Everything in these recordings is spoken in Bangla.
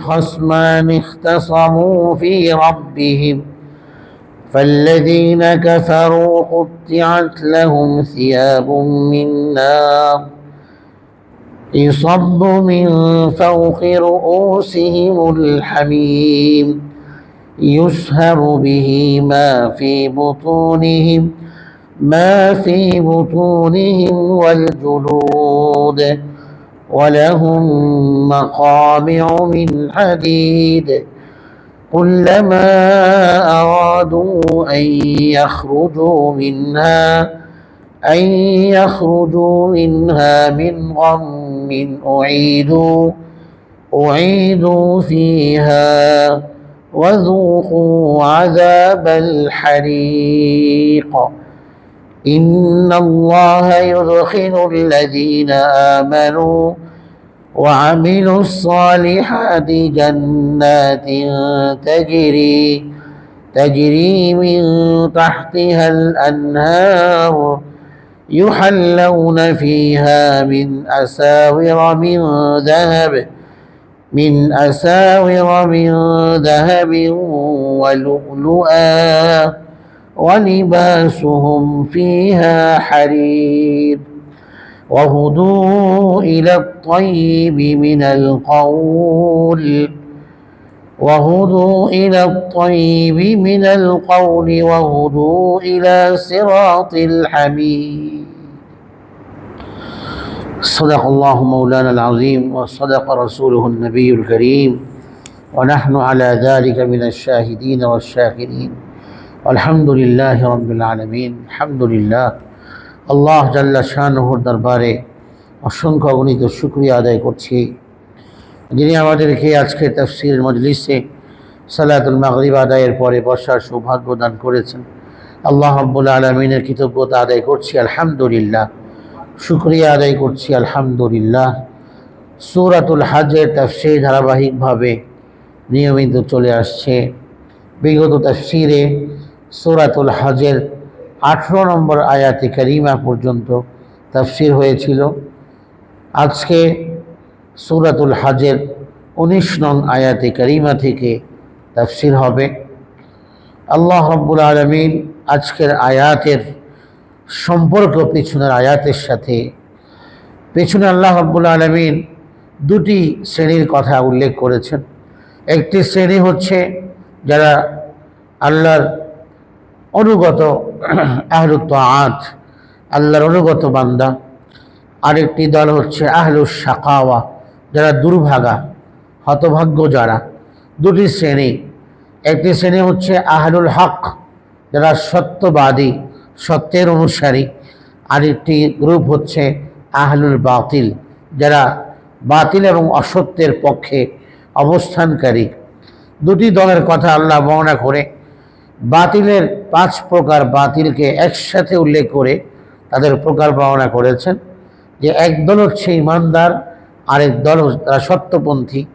خصمان اختصموا في ربهم فالذين كفروا قطعت لهم ثياب من نار يصب من فوق رؤوسهم الحميم يسهر به ما في بطونهم ما في بطونهم والجلود. ولهم مقامع من حديد. كلما أرادوا أن يخرجوا منها أن يخرجوا منها من غم أعيدوا أعيدوا فيها وذوقوا عذاب الحريق. إن الله يدخل الذين آمنوا وعملوا الصالحات جنات تجري تجري من تحتها الأنهار يحلون فيها من أساور من ذهب من أساور من ذهب ولؤلؤا ولباسهم فيها حرير. وهدوا إلى الطيب من القول. وهدوا إلى الطيب من القول وهدوا إلى صراط الحميد. صدق الله مولانا العظيم وصدق رسوله النبي الكريم. ونحن على ذلك من الشاهدين والشاكرين. والحمد لله رب العالمين. الحمد لله. আল্লাহ জাল্লা শাহর দরবারে অসংখ্য অগণিত শুক্রিয়া আদায় করছি। যিনি আমাদেরকে আজকে তফসির মজলিসে সালাতুল মাগরিব আদায়ের পরে বসার সৌভাগ্য দান করেছেন। আল্লাহ আব্বুল আলমিনের কৃতজ্ঞতা আদায় করছি, আলহামদুলিল্লাহ। শুক্রিয়া আদায় করছি, আলহামদুলিল্লাহ। সুরাতুল হাজের তফসির ধারাবাহিকভাবে নিয়মিত চলে আসছে। বিগত তফসিরে সুরাতুল হাজের আঠেরো নম্বর আয়াতে কারিমা পর্যন্ত তাফসির হয়েছিল। আজকে সুরাতুল হাজের উনিশ নং আয়াতে কারিমা থেকে তাফসির হবে। আল্লাহ রব্বুল আলমিন আজকের আয়াতের সম্পর্ক পেছনের আয়াতের সাথে পেছনে আল্লাহ রব্বুল আলমিন দুটি শ্রেণির কথা উল্লেখ করেছেন। একটি শ্রেণি হচ্ছে যারা আল্লাহর অনুগত আহলুত আত আল্লাহর অনুগত বান্দা। আরেকটি দল হচ্ছে আহলুস শাকাওয়া, যারা দুর্ভাগা, হতভাগ্য যারা। দুটি শ্রেণি, একটি শ্রেণি হচ্ছে আহলুল হক, যারা সত্যবাদী, সত্যের অনুসারী। আরেকটি গ্রুপ হচ্ছে আহলুল বাতিল, যারা বাতিল এবং অসত্যের পক্ষে অবস্থানকারী। দুটি দলের কথা আল্লাহ বর্ণনা করে বাতিলের পাঁচ প্রকার বাতিলকে একসাথে উল্লেখ করে তাদের প্রকার বর্ণনা করেছেন যে এক দল হচ্ছে ইমানদার, আরেক দল তারা সত্যপন্থী,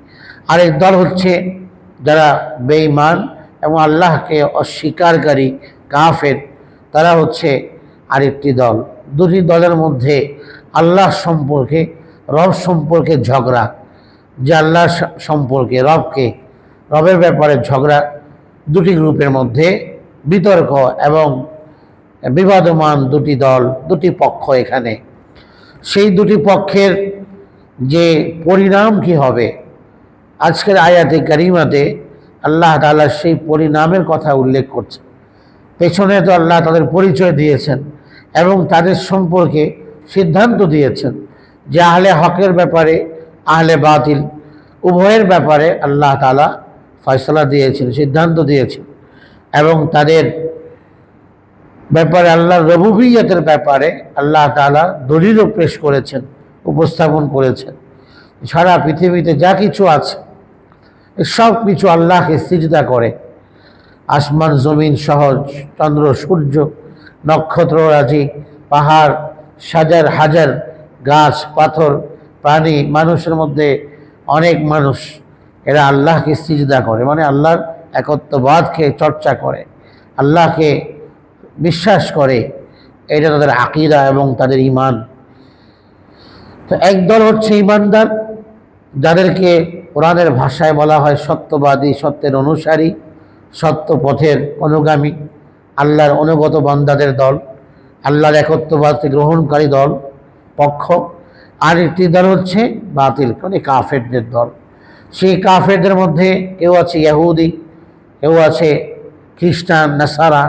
আরেক দল হচ্ছে যারা বেঈমান এবং আল্লাহকে অস্বীকারী কাফের, তারা হচ্ছে আরেকটি দল। দুটি দলের মধ্যে আল্লাহ সম্পর্কে, রব সম্পর্কে ঝগড়া, যে আল্লাহ সম্পর্কে রবকে, রবের ব্যাপারে ঝগড়া দুটি গ্রুপের মধ্যে বিতর্ক এবং বিবাদমান দুটি দল, দুটি পক্ষ এখানে। সেই দুটি পক্ষের যে পরিণাম কি হবে? আজকের আয়াতে কারিমাতে আল্লাহ তালা সেই পরিণামের কথা উল্লেখ করছে পেছনে তো আল্লাহ তাদের পরিচয় দিয়েছেন এবং তাদের সম্পর্কে সিদ্ধান্ত দিয়েছেন যে আহলে হকের ব্যাপারে, আহলে বাতিল, উভয়ের ব্যাপারে আল্লাহ তালা ফয়সলা দিয়েছেন সিদ্ধান্ত দিয়েছেন এবং তাদের ব্যাপারে আল্লাহ রবুবিয়তের ব্যাপারে আল্লাহ তালা দলিলও পেশ করেছেন, উপস্থাপন করেছেন। সারা পৃথিবীতে যা কিছু আছে সব কিছু আল্লাহকে সিজদা করে। আসমান, জমিন সহজ চন্দ্র, সূর্য, নক্ষত্র, রাজি, পাহাড় সাজার হাজার গাছ, পাথর, প্রাণী, মানুষের মধ্যে অনেক মানুষ এরা আল্লাহকে সিজদা করে মানে আল্লাহর একত্ববাদকে চর্চা করে, আল্লাহকে বিশ্বাস করে, এটা তাদের আকিদা এবং তাদের ইমান তো একদল হচ্ছে ইমানদার যাদেরকে কোরআনের ভাষায় বলা হয় সত্যবাদী, সত্যের অনুসারী, সত্য পথের অনুগামী, আল্লাহর অনুগত বান্দাদের দল, আল্লাহর একত্ববাদকে গ্রহণকারী দল, পক্ষ। আর একটি দল হচ্ছে বাতিল মানে কাফেরদের দল। সেই কাফেরদের মধ্যে কেউ আছে ইয়াহুদি, কেউ আছে খ্রিস্টান, নাসারা,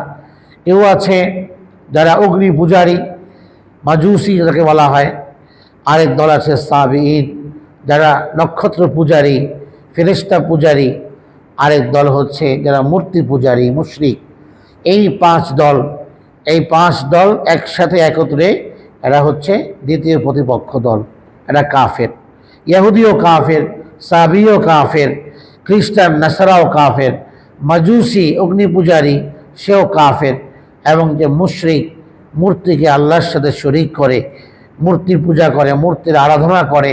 কেউ আছে যারা অগ্নি পূজারী, মাজুসি যাকে বলা হয়। আরেক দল আছে সাবিন যারা নক্ষত্র পূজারী ফেরেস্তা পূজারী। আরেক দল হচ্ছে যারা মূর্তি পূজারী, মুশরিক। এই পাঁচ দল, এই পাঁচ দল একসাথে একত্রে এরা হচ্ছে দ্বিতীয় প্রতিপক্ষ দল। এরা কাফের। ইহুদিও কাফের সাবিও কাফের খ্রিস্টান নাসারাও কাফের মাজুসি অগ্নি পূজারী সেও কাফের এবং যে মুশরিক মূর্তিকে আল্লাহর সাথে শরিক করে মূর্তির পূজা করে মূর্তির আরাধনা করে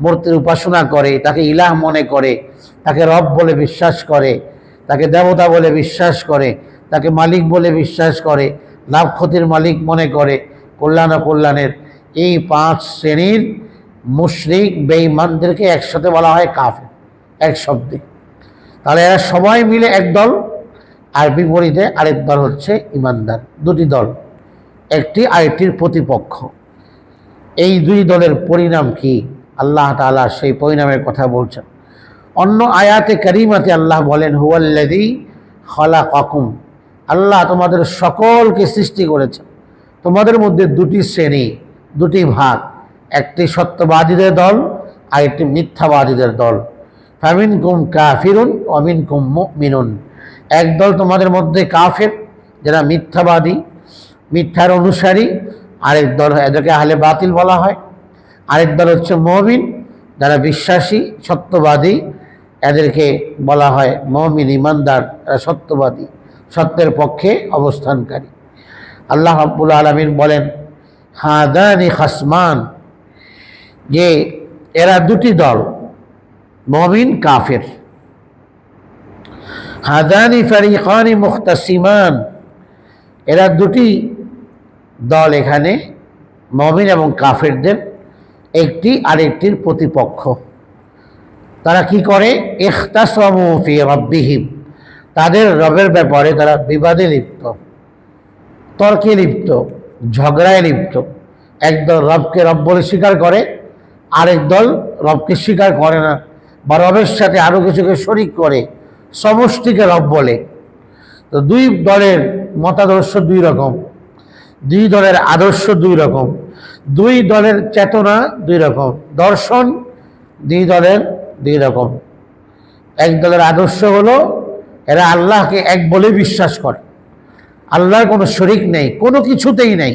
মূর্তির উপাসনা করে তাকে ইলাহ মনে করে তাকে রব বলে বিশ্বাস করে তাকে দেবতা বলে বিশ্বাস করে তাকে মালিক বলে বিশ্বাস করে লাভ ক্ষতির মালিক মনে করে কল্যাণ ও কল্যাণের এই পাঁচ শ্রেণির মুশরিক বেঈমানদেরকে একসাথে বলা হয় কাফের, এক শব্দে। তাহলে এরা সবাই মিলে এক দল, আর বিপরীতে আরেক দল হচ্ছে ইমানদার দুটি দল। একটি আরেকটির প্রতিপক্ষ। এই দুই দলের পরিণাম কি? আল্লাহ তাআলা সেই পরিণামের কথা বলছেন। অন্য আয়াতে করিমাতে আল্লাহ বলেন হুয়াল্লাদি খলা কাকুম আল্লাহ তোমাদের সকলকে সৃষ্টি করেছেন। তোমাদের মধ্যে দুটি শ্রেণি, দুটি ভাগ। একটি সত্যবাদীদের দল আর একটি মিথ্যাবাদীদের দল। ফামিন কুম কাফিরুন অমিন কুম মিনুন একদল তোমাদের মধ্যে কাফের, যারা মিথ্যাবাদী, মিথ্যার অনুসারী। আরেক দল এদেরকে আহলে বাতিল বলা হয়। আরেক দল হচ্ছে মমিন, যারা বিশ্বাসী, সত্যবাদী। এদেরকে বলা হয় মমিন, ইমানদার, এরা সত্যবাদী, সত্যের পক্ষে অবস্থানকারী। আল্লাহ আব্বুল আলমিন বলেন, হাদানি খাসমান যে এরা দুটি দল, মমিন, কাফের। হাদানি ফারিকানি মুখতাসিমান, এরা দুটি দল এখানে, মমিন এবং কাফেরদের, একটি আরেকটির প্রতিপক্ষ। তারা কি করে? ইখতাসমু ফি রব্বিহিম, তাদের রবের ব্যাপারে তারা বিবাদে লিপ্ত, তর্কে লিপ্ত, ঝগড়ায় লিপ্ত। একদল রবকে রব বলে স্বীকার করে আরেক দল রবকে স্বীকার করে না বা রবের সাথে আরও কিছুকে শরিক করে, সমষ্টিকে রব বলে। তো দুই দলের মতাদর্শ দুই রকম, দুই দলের আদর্শ দুই রকম, দুই দলের চেতনা দুই রকম, দর্শন দুই দলের দুই রকম। এক দলের আদর্শ হলো, এরা আল্লাহকে এক বলে বিশ্বাস করে। আল্লাহর কোনো শরিক নেই, কোনো কিছুতেই নেই।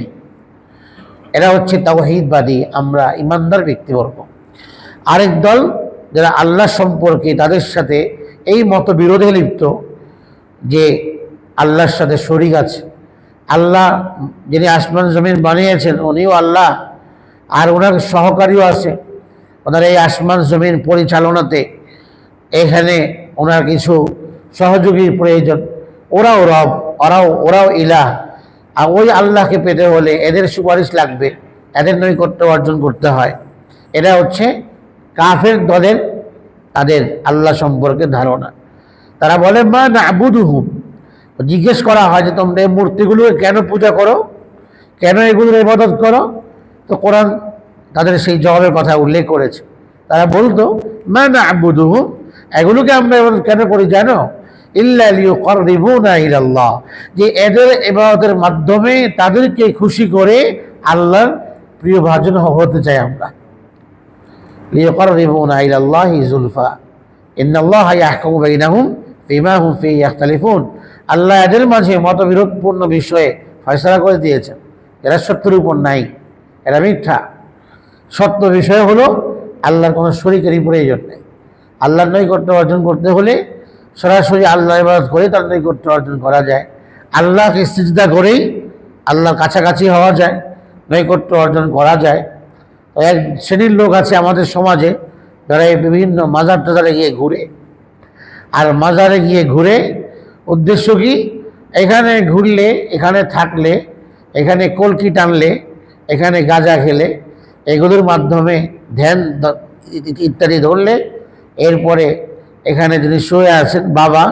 এরা হচ্ছে তাওহিদবাদী, আমরা ইমানদার ব্যক্তিবর্গ। আরেক দল যারা আল্লাহ সম্পর্কে তাদের সাথে এই মত বিরোধে লিপ্ত, যে আল্লাহর সাথে শরিক আছে। আল্লাহ যিনি আসমান জমিন বানিয়েছেন, উনিও আল্লাহ, আর ওনার সহকারীও আছে। ওনার এই আসমান জমিন পরিচালনাতে এখানে ওনার কিছু সহযোগীর প্রয়োজন। ওরাও রব, ওরাও ওরাও ইলাহ। আর ওই আল্লাহকে পেতে হলে এদের সুপারিশ লাগবে এদের নৈকট্য অর্জন করতে হয়। এরা হচ্ছে কাফের দলের, তাদের আল্লাহ সম্পর্কে ধারণা। তারা বলে, মা না আবুদুহুম জিজ্ঞেস করা হয় যে, তোমরা এই মূর্তিগুলোকে কেন পূজা করো? কেন এগুলোর ইবাদত করো? তো কোরআন তাদের সেই জবাবের কথা উল্লেখ করেছে। তারা বলতো, মা না আবুদুহুম এগুলোকে আমরা কেন করি জানো? ইল্লাহ যে এদের এবাদতের মাধ্যমে তাদেরকে খুশি করে আল্লাহর প্রিয় ভাজন হতে চাই আমরা। লিয়করিবুনা ইলাল্লাহি জুলফা। ইন্নাল্লাহ ইয়াহকুমু বাইনাহুম ফিমা হুম ফি ইয়াখতালিফুন। আল্লাহ এদের মাঝে মতবিরোধপূর্ণ বিষয়ে ফয়সলা করে দিয়েছেন। এরা সত্যের উপর নাই, এরা মিথ্যা। সত্য বিষয় হলো আল্লাহর কোনো শরীরেরই প্রয়োজন নেই। আল্লাহর নৈকট্য অর্জন করতে হলে সরাসরি আল্লাহ ইবাদত করে তার নৈকট্য অর্জন করা যায়। আল্লাহকে সিজদা করেই আল্লাহর কাছাকাছি হওয়া যায়, নৈকট্য অর্জন করা যায়। এক শ্রেণির লোক আছে আমাদের সমাজে, যারা এই বিভিন্ন মাজার টাজারে গিয়ে ঘুরে। আর মাজারে গিয়ে ঘুরে উদ্দেশ্য কি? এখানে ঘুরলে, এখানে থাকলে, এখানে কলকি টানলে, এখানে গাঁজা খেলে, এগুলোর মাধ্যমে ধ্যান ইত্যাদি ধরলে, এরপরে এখানে যিনি শুয়ে আছেন, বাবা,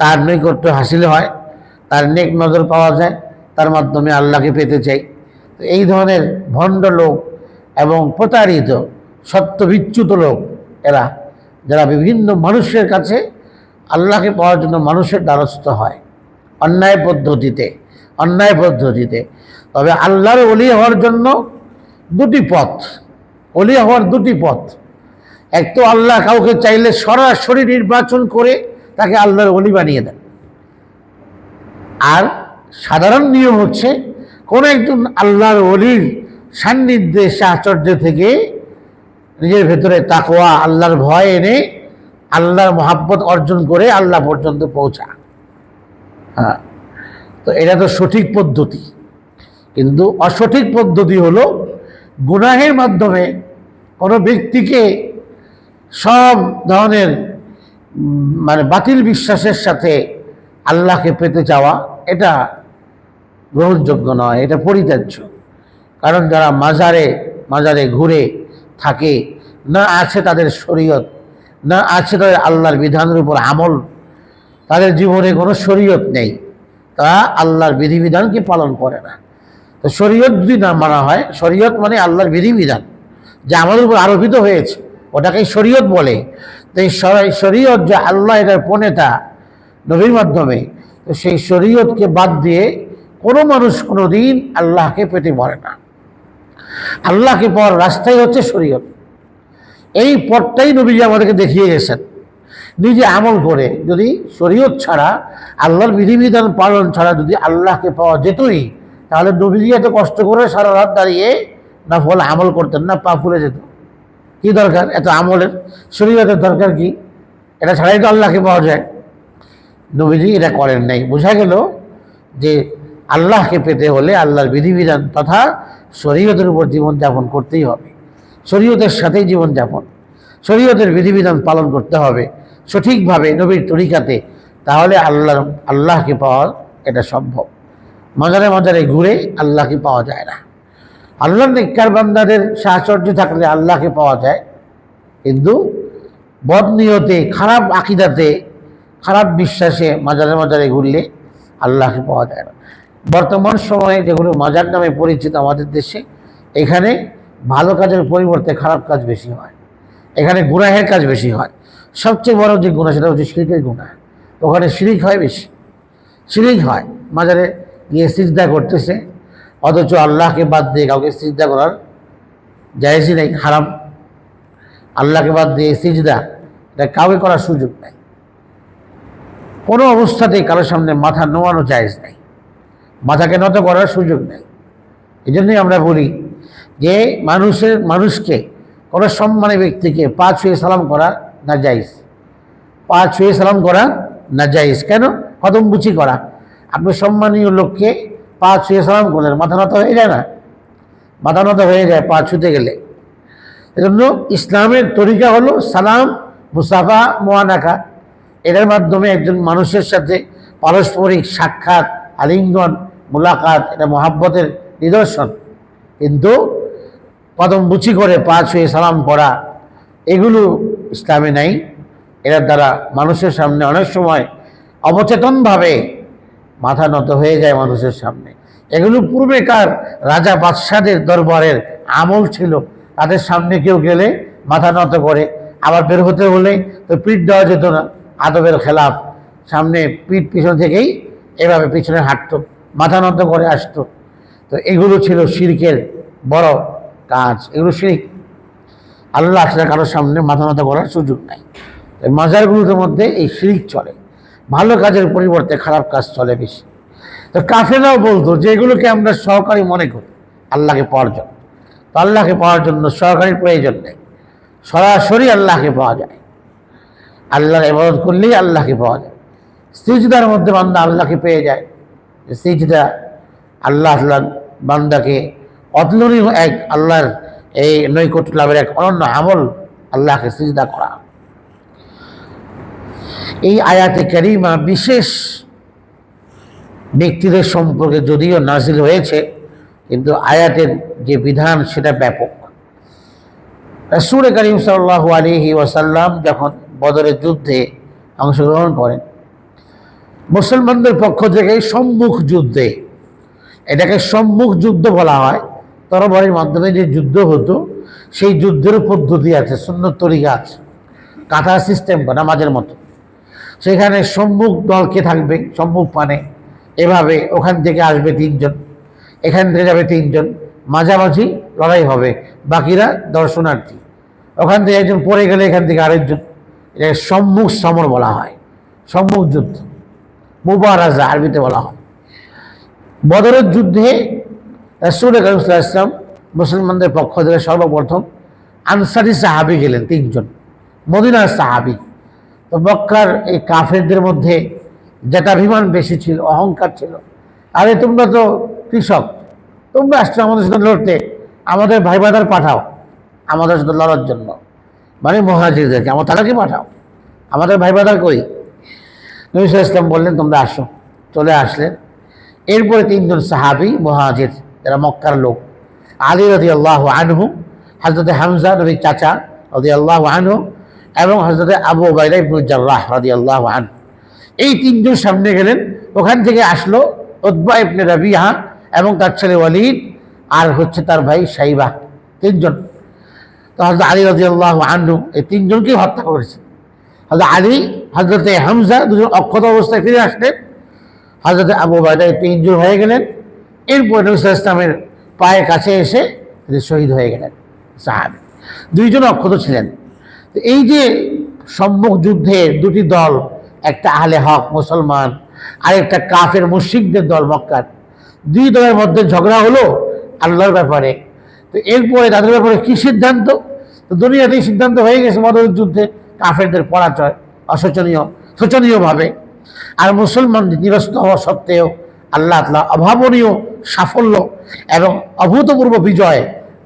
তার নৈকট্য হাসিল হয়, তার নেক নজর পাওয়া যায়, তার মাধ্যমে আল্লাহকে পেতে চাই। তো এই ধরনের ভণ্ড লোক এবং প্রতারিত, সত্যবিচ্যুত লোক এরা, যারা বিভিন্ন মানুষের কাছে আল্লাহকে পাওয়ার জন্য মানুষের দ্বারস্থ হয়, অন্যায় পদ্ধতিতে অন্যায় পদ্ধতিতে। তবে আল্লাহর অলি হওয়ার জন্য দুটি পথ অলি হওয়ার দুটি পথ। এক তো আল্লাহ কাউকে চাইলে সরাসরি নির্বাচন করে তাকে আল্লাহর অলি বানিয়ে দেন। আর সাধারণ নিয়ম হচ্ছে, কোন একজন আল্লাহর অলির সান্নিধ্যে সাহচর্য থেকে নিজের ভেতরে তাকোয়া আল্লাহর ভয় এনে আল্লাহর মহাব্বত অর্জন করে আল্লাহ পর্যন্ত পৌঁছা হ্যাঁ তো এটা তো সঠিক পদ্ধতি। কিন্তু অসঠিক পদ্ধতি হলো, গুনাহের মাধ্যমে কোনো ব্যক্তিকে সব ধরনের মানে বাতিল বিশ্বাসের সাথে আল্লাহকে পেতে চাওয়া, এটা গ্রহণযোগ্য নয়, এটা পরিত্যাজ্য। কারণ যারা মাজারে মাজারে ঘুরে থাকে, না আছে তাদের শরীয়ত, না আছে তাদের আল্লাহর বিধানের উপর আমল, তাদের জীবনে কোনো শরীয়ত নেই, তারা আল্লাহর বিধিবিধানকে পালন করে না। তো শরীয়ত যদি না মানা হয়, শরীয়ত মানে আল্লাহর বিধিবিধান, যা আমাদের উপর আরোপিত হয়েছে। ওটাকেই শরীয়ত বলে। তো এই শর- শরীয়ত যে আল্লাহ এটার প্রণেতা নবীর মাধ্যমে, তো সেই শরীয়তকে বাদ দিয়ে কোনো মানুষ কোনো দিন আল্লাহকে পেতে পারে না। আল্লাহকে পাওয়ার রাস্তাই হচ্ছে শরীয়ত। এই পথটাই নবীজি আমাদেরকে দেখিয়ে গেছেন। নিজে আমল করে যদি শরীয়ত ছাড়া, আল্লাহর বিধিবিধান পালন ছাড়া যদি আল্লাহকে পাওয়া যেতই, তাহলে নবীজি এত কষ্ট করে সারা রাত দাঁড়িয়ে না ফল আমল করতেন, না পা ফুলে যেত। কি দরকার? এত আমলের শরীয়তের দরকার কি? এটা ছাড়াই তো আল্লাহকে পাওয়া যায়। নবীজি এটা করেন নাই। বোঝা গেল যে আল্লাহকে পেতে হলে আল্লাহর বিধিবিধান তথা শরীয়তের উপর জীবনযাপন করতেই হবে। শরীয়তের সাথেই জীবনযাপন। শরীয়তের বিধিবিধান পালন করতে হবে সঠিকভাবে নবীর তরিকাতে। তাহলে আল্লাহ আল্লাহকে পাওয়া এটা সম্ভব। মাজারে মাজারে ঘুরে আল্লাহকে পাওয়া যায় না। আল্লাহর নিকার বান্দাদের সাহচর্য থাকলে আল্লাহকে পাওয়া যায়। কিন্তু বদনিয়তে খারাপ আকিদাতে, খারাপ বিশ্বাসে মাজারে মাজারে ঘুরলে আল্লাহকে পাওয়া যায় না। বর্তমান সময়ে যেগুলো মাজার নামে পরিচিত আমাদের দেশে, এখানে ভালো কাজের পরিবর্তে খারাপ কাজ বেশি হয়। এখানে গুনাহের কাজ বেশি হয়। সবচেয়ে বড় যে গুণা সেটা হচ্ছে শিরিকের গুণা ওখানে শিরিক হয় বেশি। শিরিক হয়। মাজারে গিয়ে সিজদা করতেছে। অথচ আল্লাহকে বাদ দিয়ে কাউকে সিজদা করার জায়েজই নেই, হারাম। আল্লাহকে বাদ দিয়ে সিজদা, এটা কাউকে করার সুযোগ নেই। কোনো অবস্থাতেই কারোর সামনে মাথা নোয়ানো জায়েজ নাই। মাথাকে নত করার সুযোগ নেই। এই জন্যই আমরা বলি যে মানুষের, মানুষকে কোনো সম্মানী ব্যক্তিকে পা ছুঁয়ে সালাম করা না জাইজ পা ছুঁয়ে সালাম করা না জাইজ কেন? কদম বুচি করা। আপনি সম্মানীয় লোককে পা ছুঁয়ে সালাম করলেন, মাথা নত হয়ে যায় না? মাথা নত হয়ে যায় পা ছুঁতে গেলে। এজন্য ইসলামের তরিকা হলো সালাম, মুসাফা, মোয়ানাকা। এটার মাধ্যমে একজন মানুষের সাথে পারস্পরিক সাক্ষাৎ, আলিঙ্গন, মোলাকাত, এটা মহাব্বতের নিদর্শন। কিন্তু কদম বুচি করে পা ছুঁয়ে সালাম করা এগুলো ইসলামে নাই। এটার দ্বারা মানুষের সামনে অনেক সময় অবচেতনভাবে মাথা নত হয়ে যায় মানুষের সামনে। এগুলো পূর্বেকার রাজা বাদশাদের দরবারের আমল ছিল। তাদের সামনে কেউ গেলে মাথা নত করে, আবার বের হতে হলে তো পিঠ দেওয়া যেত না। আদবের খেলাফ সামনে পিঠ পিছন থেকেই এভাবে পিছনে হাঁটতো, মাথা নত করে আসতো। তো এগুলো ছিল শিরকের বড় কাজ। এগুলো শিরিক আল্লাহ আসলে কারোর সামনে মাথা নত করার সুযোগ নাই। মাজারগুলোর মধ্যে এই শিরিক চলে। ভালো কাজের পরিবর্তে খারাপ কাজ চলে বেশি। তো কাফেরাও বলতো যে এগুলোকে আমরা সহকারী মনে করি, আল্লাহকে পাওয়ার জন্য। তো আল্লাহকে পাওয়ার জন্য সহকারীর প্রয়োজন নেই। সরাসরি আল্লাহকে পাওয়া যায়। আল্লাহর ইবাদত করলেই আল্লাহকে পাওয়া যায়। সিজদার মধ্যে বান্দা আল্লাহকে পেয়ে যায়। সিজদা আল্লাহ আল্লাহ বান্দাকে অতুলনীয় এক আল্লাহর এই নৈকট্য লাভের এক অনন্য আমল আল্লাহকে সিজদা করা। এই আয়াতে কারিমা বিশেষ ব্যক্তিদের সম্পর্কে যদিও নাজিল হয়েছে, কিন্তু আয়াতের যে বিধান সেটা ব্যাপক। রাসূল করিম সাল্লাল্লাহু আলাইহি ওয়াসাল্লাম যখন বদরের যুদ্ধে অংশগ্রহণ করেন, মুসলমানদের পক্ষ থেকে সম্মুখ যুদ্ধে, এটাকে সম্মুখ যুদ্ধ বলা হয়, তরবারির মাধ্যমে যে যুদ্ধ হতো, সেই যুদ্ধের পদ্ধতি আছে সুন্দর তরিকা আছে কাটা সিস্টেম নামাজের মতো। সেখানে সম্মুখ দল কে থাকবে? সম্মুখ মানে এভাবে ওখান থেকে আসবে তিনজন, এখান থেকে যাবে তিনজন। মাঝামাঝি লড়াই হবে, বাকিরা দর্শনার্থী। ওখান থেকে একজন পড়ে গেলে এখান থেকে আরেকজন। এটা সম্মুখ সমর বলা হয়, সম্মুখ যুদ্ধ। মুবারাজা আরবিতে বলা হয়। বদরের যুদ্ধে রাসুল ইসলাম মুসলমানদের পক্ষ থেকে সর্বপ্রথম আনসারি সাহাবি গেলেন তিনজন, মদিনার সাহাবি। তো মক্কার এই কাফেরদের মধ্যে জেতাভিমান বেশি ছিল, অহংকার ছিল। আরে তোমরা তো কৃষক, তোমরা আসছো আমাদের সাথে লড়তে, আমাদের ভাই বাদার পাঠাও, আমাদের সাথে লড়ার জন্য। মানে মহাজিরদেরকে আমার তারাকে পাঠাও। আমাদের ভাই বাদার কই? নবী সাল্লাল্লাহু আলাইহি ইসলাম বললেন, তোমরা আসো। চলে আসলেন। এরপরে তিনজন সাহাবি মহাজির যারা মক্কার লোক, আলী রদি আল্লাহ আনহু হজরত হামজা নবী চাচা রদি আল্লাহ আনহু এবং হজরত আবু বাইরা ইবনুল জার্রাহ রদি আল্লাহ আন এই তিনজন সামনে গেলেন, ওখান থেকে আসলো উদ্বা ইবনে রাবিহা এবং তার ছেলে ওয়ালিদ আর হচ্ছে তার ভাই সাইবা তিনজন। তো হজরত আলী রদি আল্লাহ আনহু এই তিনজনকে হত্যা করেছে। হজরত আলী হজরতে হামজা দুজন অক্ষত অবস্থায় ফিরে আসলেন। হজরত আবু একটু ইঞ্জুর হয়ে গেলেন। এরপর নবীল ইসলামের পায়ের কাছে এসে তিনি শহীদ হয়ে গেলেন। সাহাবি। দুইজন অক্ষত ছিলেন। এই যে সম্মুখ যুদ্ধে দুটি দল, একটা আহলে হক মুসলমান আর একটা কাফের মুশিকদের দল মক্কার। দুই দলের মধ্যে ঝগড়া হলো আল্লাহর ব্যাপারে। তো এরপরে তাদের ব্যাপারে কী সিদ্ধান্ত? তো দুনিয়াতেই সিদ্ধান্ত হয়ে গেছে মদরের যুদ্ধে কাফেরদের পরাজয়, অশোচনীয়, শোচনীয়ভাবে। আর মুসলমান নিরস্ত হওয়া সত্ত্বেও আল্লাহ আতলা অভাবনীয় সাফল্য এবং অভূতপূর্ব বিজয়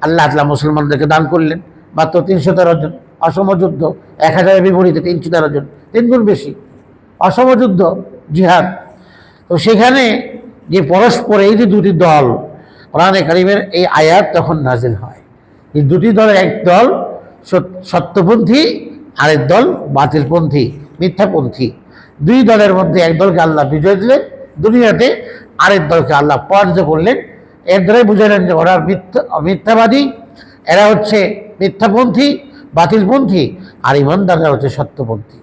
আল্লাহ আতলা মুসলমানদেরকে দান করলেন। মাত্র তিনশো তেরো জন। অসম যুদ্ধ, এক হাজারের বিপরীতে তিনশো তেরো জন, তিন গুণ বেশি। অসম যুদ্ধ, জিহাদ। তো সেখানে যে পরস্পর, এই যে দুটি দল, কোরআনে কারিমের এই আয়াত তখন নাজিল হয়। এই দুটি দলের এক দল সত- সত্যপন্থী, আরেক দল বাতিলপন্থী, মিথ্যাপন্থী। দুই দলের মধ্যে এক দলকে আল্লাহ বিজয় দিলেন, দুনিয়াতে আরেক দলকে আল্লাহ পরাজিত করলেন। এর দ্বারাই বুঝালেন যে ওরা মিথ্যা, মিথ্যাবাদী, এরা হচ্ছে মিথ্যাপন্থী বাতিলপন্থী আর ইমানদাররা হচ্ছে সত্যপন্থী।